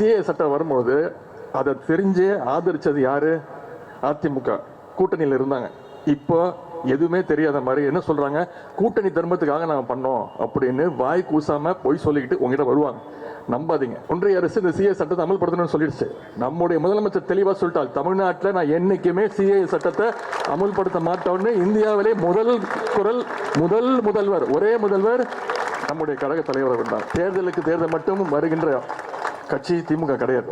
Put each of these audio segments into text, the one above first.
CA சட்டம் வரும்போது அதை தெரிஞ்சு ஆதரிச்சது யாரு? அதிமுக. கூட்டணியில் இருந்தாங்க. இப்போ எதுவுமே தெரியாத மாதிரி என்ன சொல்றாங்க? கூட்டணி தர்மத்துக்காக நாங்கள் பண்ணோம் அப்படின்னு வாய் கூசாம பொய் சொல்லிக்கிட்டு உங்ககிட்ட வருவாங்க. நம்பாதீங்க. ஒன்றிய அரசு இந்த சிஏ சட்டத்தை அமல்படுத்தணும்னு சொல்லிடுச்சு. நம்முடைய முதலமைச்சர் தெளிவாக சொல்லிட்டால் தமிழ்நாட்டில் நான் என்னைக்குமே சிஏ சட்டத்தை அமல்படுத்த மாட்டோம்னு இந்தியாவிலே முதல் குரல் முதல் முதல்வர் ஒரே முதல்வர் நம்முடைய கழக தலைவர் இருந்தார் தேர்தலுக்கு தேர்தல் மட்டும் வருகின்ற கட்சி திமுக கிடையாது.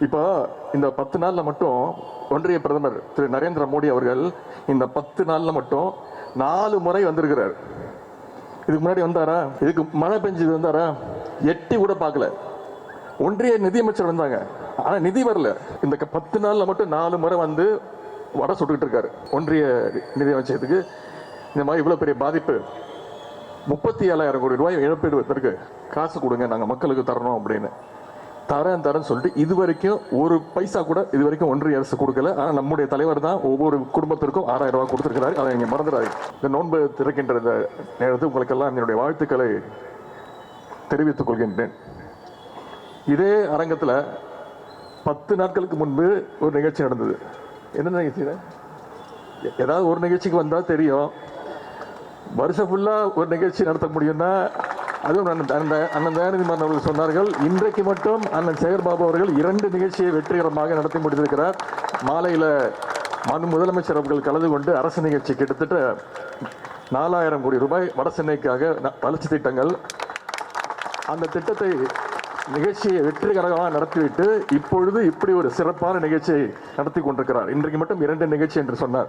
இப்போ இந்த பத்து நாளில் மட்டும் ஒன்றிய பிரதமர் திரு நரேந்திர மோடி அவர்கள் இந்த பத்து நாளில் மட்டும் நாலு முறை வந்திருக்கிறார். இதுக்கு முன்னாடி வந்தாரா? இதுக்கு மழை பெஞ்சது வந்தாரா? எட்டி கூட பார்க்கல. ஒன்றிய நிதியமைச்சர் வந்தாங்க. ஆனால் நிதி வரல. இந்த க- பத்து நாளில் மட்டும் நாலு முறை வந்து வடை சுட்டுக்கிட்டு இருக்காரு. ஒன்றிய நிதியமைச்சருக்கு இந்த மாதிரி இவ்வளோ பெரிய பாதிப்பு. முப்பத்தி ஏழாயிரம் கோடி ரூபாய் இழப்பீடுவதற்கு காசு கொடுங்க. நாங்கள் மக்களுக்கு தரணும் அப்படின்னு. தரேன் தரேன்னு சொல்லிட்டு இது வரைக்கும் ஒரு பைசா கூட இது வரைக்கும் ஒன்றிய அரசு கொடுக்கல. ஆனால் நம்முடைய தலைவர் தான் ஒவ்வொரு குடும்பத்திற்கும் ஆறாயிரம் ரூபாய் கொடுத்துருக்கிறாரு. அதை இங்கே மறந்துடாது இந்த நோன்பு திறக்கின்ற இந்த நேரத்தில் உங்களுக்கெல்லாம் என்னுடைய வாழ்த்துக்களை தெரிவித்துக் கொள்கின்றேன். இதே அரங்கத்தில் பத்து நாட்களுக்கு முன்பு ஒரு நிகழ்ச்சி நடந்தது. என்ன நிகழ்ச்சி ஏதாவது ஒரு நிகழ்ச்சிக்கு வந்தால் தெரியும். வருஷம் ஃபுல்லாக ஒரு நிகழ்ச்சி நடத்த முடியும்னா அதுவும் அண்ணன் அந்த அண்ணன் தயாநிதி அவர்கள் சொன்னார்கள் இன்றைக்கு மட்டும் அண்ணன் சேகர்பாபு அவர்கள் இரண்டு நிகழ்ச்சியை வெற்றிகரமாக நடத்தி முடித்திருக்கிறார். மாலையில் மனு முதலமைச்சர் அவர்கள் கலந்து கொண்டு அரசு நிகழ்ச்சி கிட்டத்தட்ட நாலாயிரம் கோடி ரூபாய் வட சென்னைக்காக ந- வளர்ச்சி திட்டங்கள். அந்த திட்டத்தை நிகழ்ச்சியை வெற்றிகரமாக நடத்திவிட்டு இப்பொழுது இப்படி ஒரு சிறப்பான நிகழ்ச்சியை நடத்தி கொண்டிருக்கிறார். இன்றைக்கு மட்டும் இரண்டு நிகழ்ச்சி என்று சொன்னார்.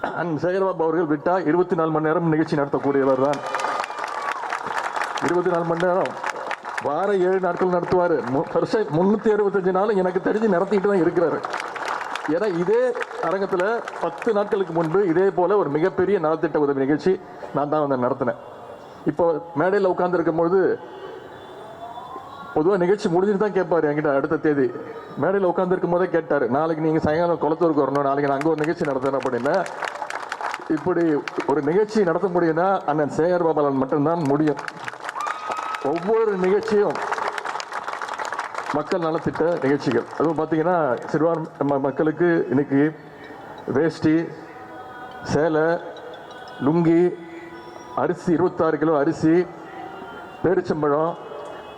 அண்ணன் சேகர்பாபு அவர்கள் விட்டா இருபத்தி நாலு மணி நேரம் நிகழ்ச்சி நடத்தக்கூடியவர் தான் இருபத்தி நாலு மணி நேரம். வார ஏழு நாட்கள் நடத்துவார். வருஷம் முந்நூற்றி அறுபத்தஞ்சு நாளும் எனக்கு தெரிஞ்சு நடத்திட்டு தான் இருக்கிறாரு. ஏன்னா இதே அரங்கத்தில் பத்து நாட்களுக்கு முன்பு இதே போல் ஒரு மிகப்பெரிய நலத்திட்ட உதவி நிகழ்ச்சி நான் தான் வந்து நடத்தினேன். இப்போ மேடையில் உட்காந்துருக்கும் பொழுது பொதுவாக நிகழ்ச்சி முடிஞ்சுட்டு தான் கேட்பார் என்கிட்ட அடுத்த தேதி. மேடையில் உட்காந்துருக்கும் போதே கேட்டார் நாளைக்கு நீங்கள் சாயங்காலம் குளத்தூருக்கு வரணும். நாளைக்கு நான் அங்கே ஒரு நிகழ்ச்சி நடத்துறேன் அப்படின்னா. இப்படி ஒரு நிகழ்ச்சி நடத்த முடியும்னா அண்ணன் சேகர் பாபாலன் மட்டும்தான் முடியும். ஒவ்வொரு நிகழ்ச்சியும் மக்கள் நலத்திட்ட நிகழ்ச்சிகள். அதுவும் பார்த்தீங்கன்னா சிறுபான்மை மக்களுக்கு இன்னைக்கு வேஷ்டி சேலை லுங்கி அரிசி இருபத்தாறு கிலோ அரிசி பேரிச்சம்பழம்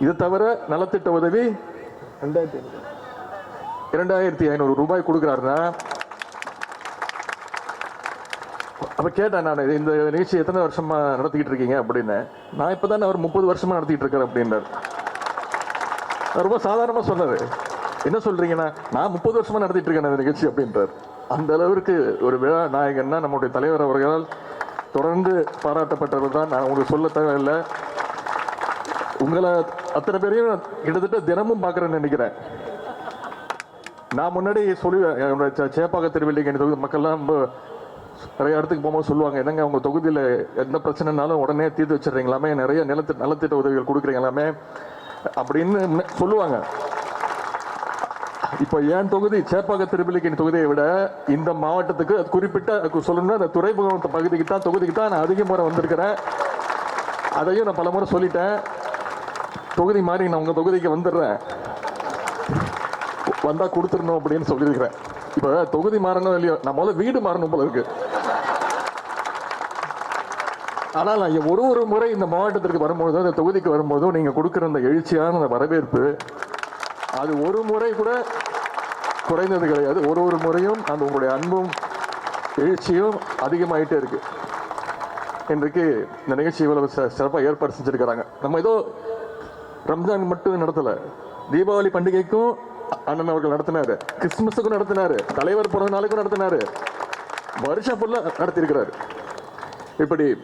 இது தவிர நலத்திட்ட உதவி ரெண்டாயிரத்தி இரண்டாயிரத்தி ஐநூறு ரூபாய் கொடுக்குறாருன்னா அப்போ கேட்டேன் நான் இந்த நிகழ்ச்சி எத்தனை வருஷமா நடத்திக்கிட்டு இருக்கீங்க அப்படின்னு. நான் இப்பதான் அவர் முப்பது வருஷமா நடத்திட்டு இருக்கிறேன் அப்படின்றார். ரொம்ப சாதாரணமா சொன்னார். என்ன சொல்றீங்கன்னா நான் முப்பது வருஷமா நடத்திட்டு இருக்கேன் இந்த நிகழ்ச்சி அப்படின்றார். அந்த அளவிற்கு ஒரு விழா நாயகன்னா நம்முடைய தலைவர் அவர்களால் தொடர்ந்து பாராட்டப்பட்டவர் தான். நான் உங்களுக்கு சொல்ல தேவையில்லை. உங்களை அத்தனை பேரையும் கிட்டத்தட்ட தினமும் பார்க்குறேன்னு நினைக்கிறேன். நான் முன்னாடி சொல்லுவேன் என்னோட சேப்பாக சேப்பாக்க திருவள்ளிக்கணி தொகுதி மக்கள்லாம் ரொம்ப நிறைய இடத்துக்கு போகும்போது சொல்லுவாங்க என்னங்க உங்கள் தொகுதியில் எந்த பிரச்சனைனாலும் உடனே தீர்த்து வச்சிடுறீங்களாமே நிறைய நிலத்து நலத்திட்ட உதவிகள் கொடுக்குறீங்களாமே அப்படின்னு சொல்லுவாங்க. இப்போ என் தொகுதி சேப்பாக்க திருப்பிலிக்கின் தொகுதியை விட இந்த மாவட்டத்துக்கு அது குறிப்பிட்ட சொல்லணும்னா அந்த துறைமுகம் பகுதிக்கு தான் தொகுதிக்கு தான் நான் அதிக முறை வந்திருக்கிறேன். அதையும் நான் பல முறை சொல்லிட்டேன். தொகுதி மாறி நான் உங்கள் தொகுதிக்கு வந்துடுறேன். வந்தா கொடுத்துடணும் அப்படின்னு சொல்லியிருக்கிறேன். இப்ப தொகுதி மாறணும் இல்லையோ? நான் முதல்ல வீடு மாறணும் போல இருக்கு. ஆனால் நான் ஒரு ஒரு முறை இந்த மாவட்டத்திற்கு வரும்போதும் இந்த தொகுதிக்கு வரும்போதும் நீங்கள் கொடுக்குற அந்த எழுச்சியான அந்த வரவேற்பு அது ஒரு முறை கூட குறைந்தது கிடையாது. ஒரு ஒரு முறையும் அந்த உங்களுடைய அன்பும் எழுச்சியும் அதிகமாகிட்டே இருக்கு. இன்றைக்கு இந்த நிகழ்ச்சி இவ்வளவு ச- ஏற்பாடு செஞ்சிருக்கிறாங்க. நம்ம ஏதோ ரம்ஜான் மட்டும் நடத்தலை. தீபாவளி பண்டிகைக்கும் அண்ணன் அவர்கள் நடத்தினாரு. கிறிஸ்துமஸுக்கும் நடத்தினாரு. தலைவர் பிறந்த நாளுக்கும் நடத்தினாரு. வருஷம் ஃபுல்லாக நடத்தியிருக்கிறார். இப்படி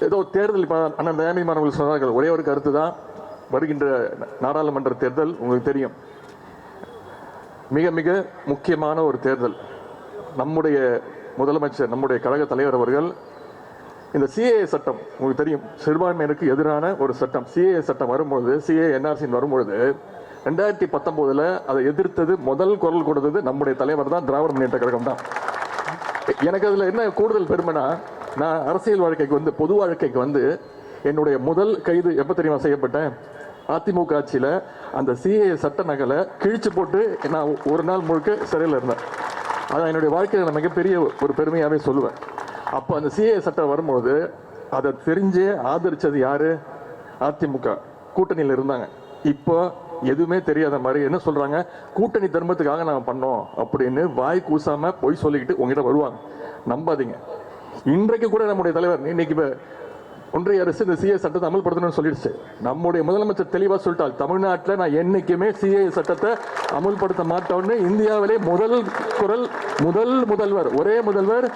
ஏதோ தேர்தல் அண்ணன் தயாநிதி மாணவர்கள் சொன்னார்கள். ஒரே ஒரு கருத்து தான் வருகின்ற நாடாளுமன்ற தேர்தல் உங்களுக்கு தெரியும். மிக மிக முக்கியமான ஒரு தேர்தல். நம்முடைய முதலமைச்சர் நம்முடைய கழக தலைவர் அவர்கள் இந்த சிஏஏ சட்டம் உங்களுக்கு தெரியும். சிறுபான்மையினருக்கு எதிரான ஒரு சட்டம். சிஏஏ சட்டம் வரும்பொழுது சிஏ என்ஆர்சின்னு வரும்பொழுது ரெண்டாயிரத்தி பத்தொம்போதில் அதை எதிர்த்தது முதல் குரல் கொடுத்தது நம்முடைய தலைவர் தான் திராவிட முன்னேற்ற கழகம் தான். எனக்கு அதில் என்ன கூடுதல் பெருமைனா நான் அரசியல் வாழ்க்கைக்கு வந்து பொது வாழ்க்கைக்கு வந்து என்னுடைய முதல் கைது எப்போ தெரியுமா செய்யப்பட்டேன்? அதிமுக ஆட்சியில் அந்த சிஏ சட்ட நகலை கிழிச்சு போட்டு நான் ஒரு நாள் முழுக்க சிறையில் இருந்தேன். அதான் என்னுடைய வாழ்க்கையில் நான் மிகப்பெரிய ஒரு பெருமையாகவே சொல்லுவேன். அப்போ அந்த சிஏ சட்டம் வரும்போது அதை தெரிஞ்சே ஆதரித்தது யார்? அதிமுக. கூட்டணியில் இருந்தாங்க. இப்போ எதுவுமே தெரியாத மாதிரி என்ன சொல்றாங்க? கூட்டணி தர்மத்துக்காக நாங்கள் பண்ணோம் அப்படின்னு வாய் கூசாம பொய் சொல்லிக்கிட்டு உங்ககிட்ட வருவாங்க. நம்பாதீங்க. இன்றைக்கு கூட நம்முடைய தலைவர் இன்னைக்கு ஒன்றிய அரசு இந்த சிஏ சட்டத்தை அமல்படுத்தணும்னு சொல்லிடுச்சு. நம்முடைய முதலமைச்சர் தெளிவாக சொல்லிட்டால் தமிழ்நாட்டில் நான் என்றைக்குமே சிஏ சட்டத்தை அமல்படுத்த மாட்டோம்னு இந்தியாவிலே முதல் குரல் முதல் முதல்வர் ஒரே முதல்வர்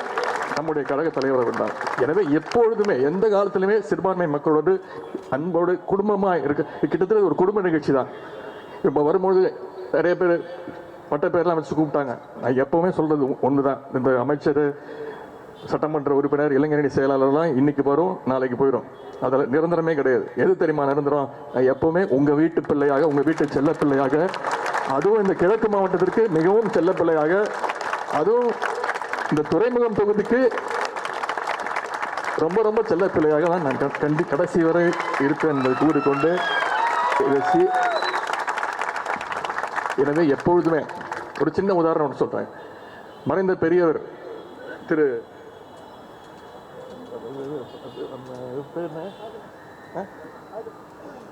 நம்முடைய கழக தலைவர் அவர்தான் எனவே எப்பொழுதுமே எந்த காலத்திலுமே சிறுபான்மை மக்களோடு அன்போடு குடும்பமாக இருக்க கிட்டத்தட்ட ஒரு குடும்ப நிகழ்ச்சி தான். இப்போ வரும்பொழுது நிறைய பேர் மற்ற பேர்லாம் வச்சு கூப்பிட்டாங்க. நான் எப்பவுமே சொல்றது ஒன்று தான் இந்த அமைச்சர் சட்டமன்ற உறுப்பினர் இளைஞரணி செயலாளர்லாம் இன்னைக்கு வரும் நாளைக்கு போயிடும் அதில் நிரந்தரமே கிடையாது. எது தெரியுமா நிரந்தரம்? நான் எப்பவுமே வீட்டு பிள்ளையாக உங்கள் வீட்டு செல்ல பிள்ளையாக அதுவும் இந்த கிழக்கு மாவட்டத்திற்கு மிகவும் செல்ல பிள்ளையாக அதுவும் இந்த துறைமுகம் தொகுதிக்கு ரொம்ப ரொம்ப செல்ல பிள்ளையாக தான் நான் கண்டி கடைசி வரை இருப்பேன் என்பதை கூறிக்கொண்டு பேசி எனவே எப்பொழுதுமே ஒரு சின்ன உதாரணம் ஒன்று சொல்கிறேன் மறைந்த பெரியவர் திரு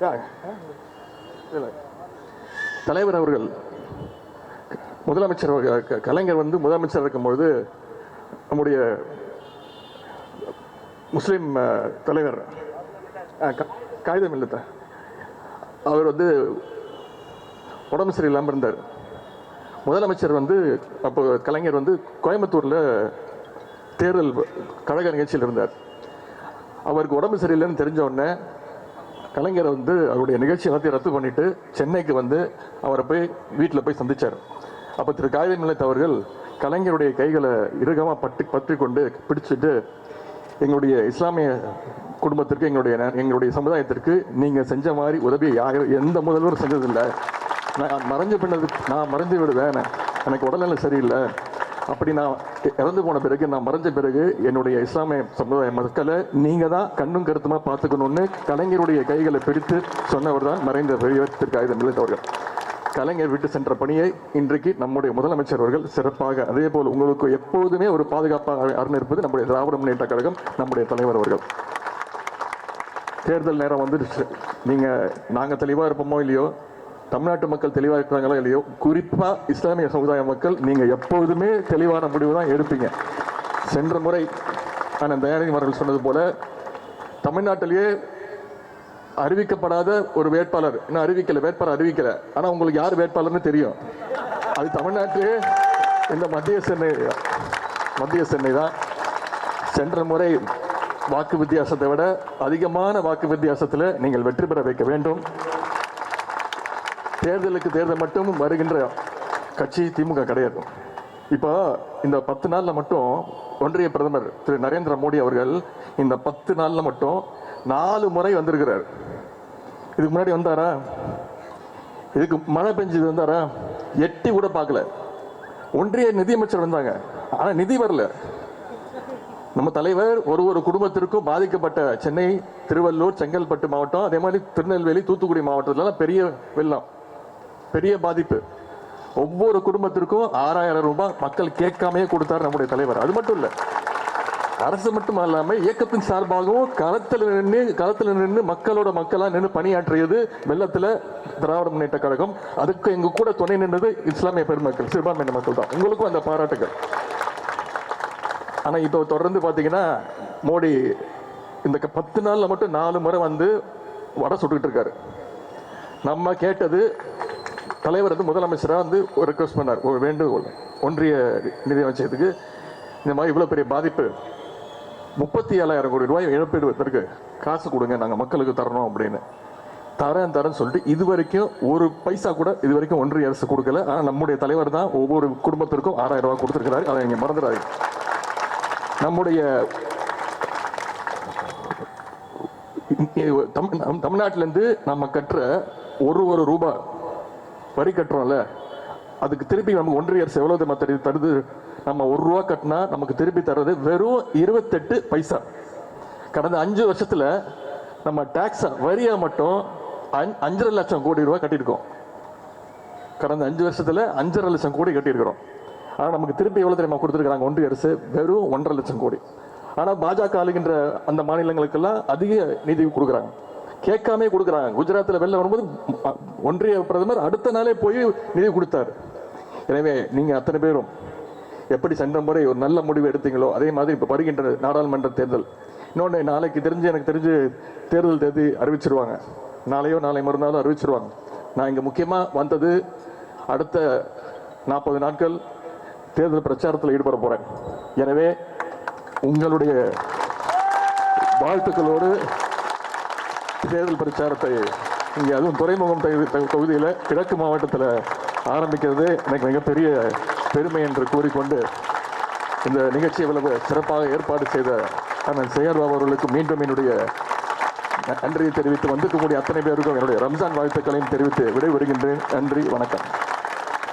ஆ, தலைவர் அவர்கள் முதலமைச்சர் க- கலைஞர் வந்து முதலமைச்சர் இருக்கும்பொழுது நம்முடைய முஸ்லீம் தலைவர் க- காகிதம் இல்லத்த அவர் வந்து உடம்பு சரியில்லாமல் இருந்தார். முதலமைச்சர் வந்து அப்போ கலைஞர் வந்து கோயம்புத்தூரில் தேர்தல் கழக நிகழ்ச்சியில் இருந்தார். அவருக்கு உடம்பு சரியில்லைன்னு தெரிஞ்ச உடனே கலைஞர் வந்து அவருடைய நிகழ்ச்சி எல்லாத்தையும் ரத்து பண்ணிவிட்டு சென்னைக்கு வந்து அவரை போய் வீட்டில் போய் சந்திச்சார். அப்போ திரு. காகிதமில்லத் அவர்கள் கலைஞருடைய கைகளை இறுகமாக பட்டு பற்றி கொண்டு பிடிச்சிட்டு எங்களுடைய இஸ்லாமிய குடும்பத்திற்கு எங்களுடைய ந- எங்களுடைய சமுதாயத்திற்கு நீங்கள் செஞ்ச மாதிரி உதவியை யார் எந்த முதல்வரும் செஞ்சதில்லை. நான் மறைஞ்ச பின்னது நான் மறைஞ்சு விடுவேன். எனக்கு உடல்நிலை சரியில்லை. அப்படி நான் இறந்து போன பிறகு நான் மறைஞ்ச பிறகு என்னுடைய இஸ்லாமிய சமுதாய மக்களை நீங்கள் தான் கண்ணும் கருத்துமாக பார்த்துக்கணும்னு கலைஞருடைய கைகளை பிடித்து சொன்னவர் தான் மறைந்த பெரியவர் திரு. காகிதம் அவர்கள் கலைஞர் விட்டு சென்ற பணியை இன்றைக்கு நம்முடைய முதலமைச்சர் அவர்கள் சிறப்பாக அதே போல் உங்களுக்கு எப்போதுமே ஒரு பாதுகாப்பாக அரண் இருப்பது நம்முடைய திராவிட முன்னேற்ற கழகம் நம்முடைய தலைவர் அவர்கள். தேர்தல் நேரம் வந்துடுச்சு. நீங்க நாங்கள் தெளிவாக இருப்போமோ இல்லையோ தமிழ்நாட்டு மக்கள் தெளிவாக இருக்கிறாங்களோ இல்லையோ குறிப்பாக இஸ்லாமிய சமுதாய மக்கள் நீங்கள் எப்போதுமே தெளிவான முடிவு தான் எடுப்பீங்க. சென்ற முறை ஆனால் தயாநிதி அவர்கள் சொன்னது போல தமிழ்நாட்டிலேயே அறிவிக்கப்படாத ஒரு வேட்பாளர். இன்னும் அறிவிக்கல வேட்பாளர் அறிவிக்கல. ஆனா உங்களுக்கு யார் வேட்பாளர்னு தெரியும். அது தமிழ்நாட்டு இந்த மத்திய சென்னை மத்திய சென்னை தான். சென்ற முறை வாக்கு வித்தியாசத்தை விட அதிகமான வாக்கு வித்தியாசத்தில் நீங்கள் வெற்றி பெற வைக்க வேண்டும். தேர்தலுக்கு தேர்தல் மட்டும் வருகின்ற கட்சி திமுக கிடையாது. இப்போ இந்த பத்து நாளில் மட்டும் ஒன்றிய பிரதமர் திரு நரேந்திர மோடி அவர்கள் இந்த பத்து நாளில் மட்டும் நாலு முறை வந்திருக்கிறார். இதுக்கு முன்னாடி வந்தாரா? இதுக்கு மழை பெஞ்சது வந்தாரா? எட்டி கூட பார்க்கல. ஒன்றிய நிதியமைச்சர் வந்தாங்க. ஆனால் நிதி வரல. நம்ம தலைவர் ஒரு ஒரு குடும்பத்திற்கும் பாதிக்கப்பட்ட சென்னை திருவள்ளூர் செங்கல்பட்டு மாவட்டம் அதே மாதிரி திருநெல்வேலி தூத்துக்குடி மாவட்டத்துலலாம் பெரிய வெள்ளம். பெரிய பாதிப்பு. ஒவ்வொரு குடும்பத்திற்கும் ஆறாயிரம் ரூபாய் மக்கள் கேட்காமையே கொடுத்தார் நம்முடைய தலைவர். அது மட்டும் இல்லை அரசு மட்டும் அல்லாமல் இயக்கத்தின் சார்பாகவும் களத்தில் நின்று களத்தில் நின்று மக்களோட மக்களாக நின்று பணியாற்றியது வெள்ளத்தில் திராவிட முன்னேற்ற கழகம். அதுக்கு எங்க கூட துணை நின்றது இஸ்லாமிய பெருமக்கள் சிறுபான்மையின மக்கள் தான். உங்களுக்கும் அந்த பாராட்டுகள். ஆனால் இப்போ தொடர்ந்து பார்த்தீங்கன்னா மோடி இந்த க- பத்து நாளில் மட்டும் நாலு முறை வந்து வடை சுட்டுக்கிட்டு இருக்காரு. நம்ம கேட்டது தலைவர் வந்து முதலமைச்சராக வந்து ஒரு ரெக்வஸ்ட் பண்ணார். ஒரு வேண்டுகோள். ஒன்றிய நிதியமைச்சகத்துக்கு இந்த மாதிரி இவ்வளோ பெரிய பாதிப்பு. முப்பத்தி ஏழாயிரம் கோடி ரூபாய் இழப்பீடுவதற்கு காசு கொடுங்க நாங்கள் மக்களுக்கு தரணும் அப்படின்னு. தரேன் தரேன்னு சொல்லிட்டு இது வரைக்கும் ஒரு பைசா கூட இது வரைக்கும் ஒன்றிய அரசு கொடுக்கல. ஆனால் நம்முடைய தலைவர் தான் ஒவ்வொரு குடும்பத்திற்கும் ஆறாயிரம் ரூபாய் கொடுத்துருக்கிறாரு. அதை இங்கே மறந்துடாது நம்முடைய தமிழ் தமிழ்நாட்டிலேருந்து நம்ம கட்டுற ஒரு ஒரு ரூபாய் வரி கட்டுறோம்ல அதுக்கு திருப்பி நமக்கு ஒன்றிய அரசு எவ்வளோ தெரியுமா தரு- தருது? நம்ம ஒரு ரூபா கட்டினா நமக்கு திருப்பி தர்றது வெறும் இருபத்தெட்டு பைசா. கடந்த அஞ்சு வருஷத்தில் நம்ம டேக்ஸை வரியாக மட்டும் அஞ்- அஞ்சரை லட்சம் கோடி ரூபா கட்டியிருக்கோம். கடந்த அஞ்சு வருஷத்தில் அஞ்சரை லட்சம் கோடி கட்டியிருக்கிறோம். ஆனால் நமக்கு திருப்பி எவ்வளோ தெரியுமா கொடுத்துருக்காங்க ஒன்றிய அரசு வெறும் ஒன்றரை லட்சம் கோடி. ஆனால் பாஜக ஆளுகின்ற அந்த மாநிலங்களுக்கெல்லாம் அதிக நிதி கொடுக்குறாங்க. கேட்காமே கொடுக்குறாங்க. குஜராத்தில் வெளில வரும்போது ஒன்றிய பிரதமர் அடுத்த நாளே போய் நிதி கொடுத்தாரு. எனவே நீங்கள் அத்தனை பேரும் எப்படி சென்ற முறை ஒரு நல்ல முடிவு எடுத்தீங்களோ அதே மாதிரி இப்போ வருகின்ற நாடாளுமன்ற தேர்தல். இன்னொன்று நாளைக்கு தெரிஞ்சு எனக்கு தெரிஞ்சு தேர்தல் தேதி அறிவிச்சிருவாங்க. நாளையோ நாளை மறுநாளோ அறிவிச்சிருவாங்க. நான் இங்கே முக்கியமாக வந்தது அடுத்த நாற்பது நாட்கள் தேர்தல் பிரச்சாரத்தில் ஈடுபட போகிறேன் எனவே உங்களுடைய வாழ்த்துக்களோடு தேர்தல் பிரச்சாரத்தை இங்கே அதுவும் துறைமுகம் தொகுதி- தொகுதியில் கிழக்கு மாவட்டத்தில் ஆரம்பிக்கிறது. எனக்கு மிகப்பெரிய பெருமை என்று கூறிக்கொண்டு இந்த நிகழ்ச்சி இவ்வளவு சிறப்பாக ஏற்பாடு செய்த அண்ணன் செயற்பாபு அவர்களுக்கு மீண்டும் என்னுடைய நன்றியை தெரிவித்து வந்திருக்கக்கூடிய அத்தனை பேருக்கும் என்னுடைய ரம்ஜான் வாழ்த்துக்களையும் தெரிவித்து விடைபெறுகின்றேன். நன்றி வணக்கம்.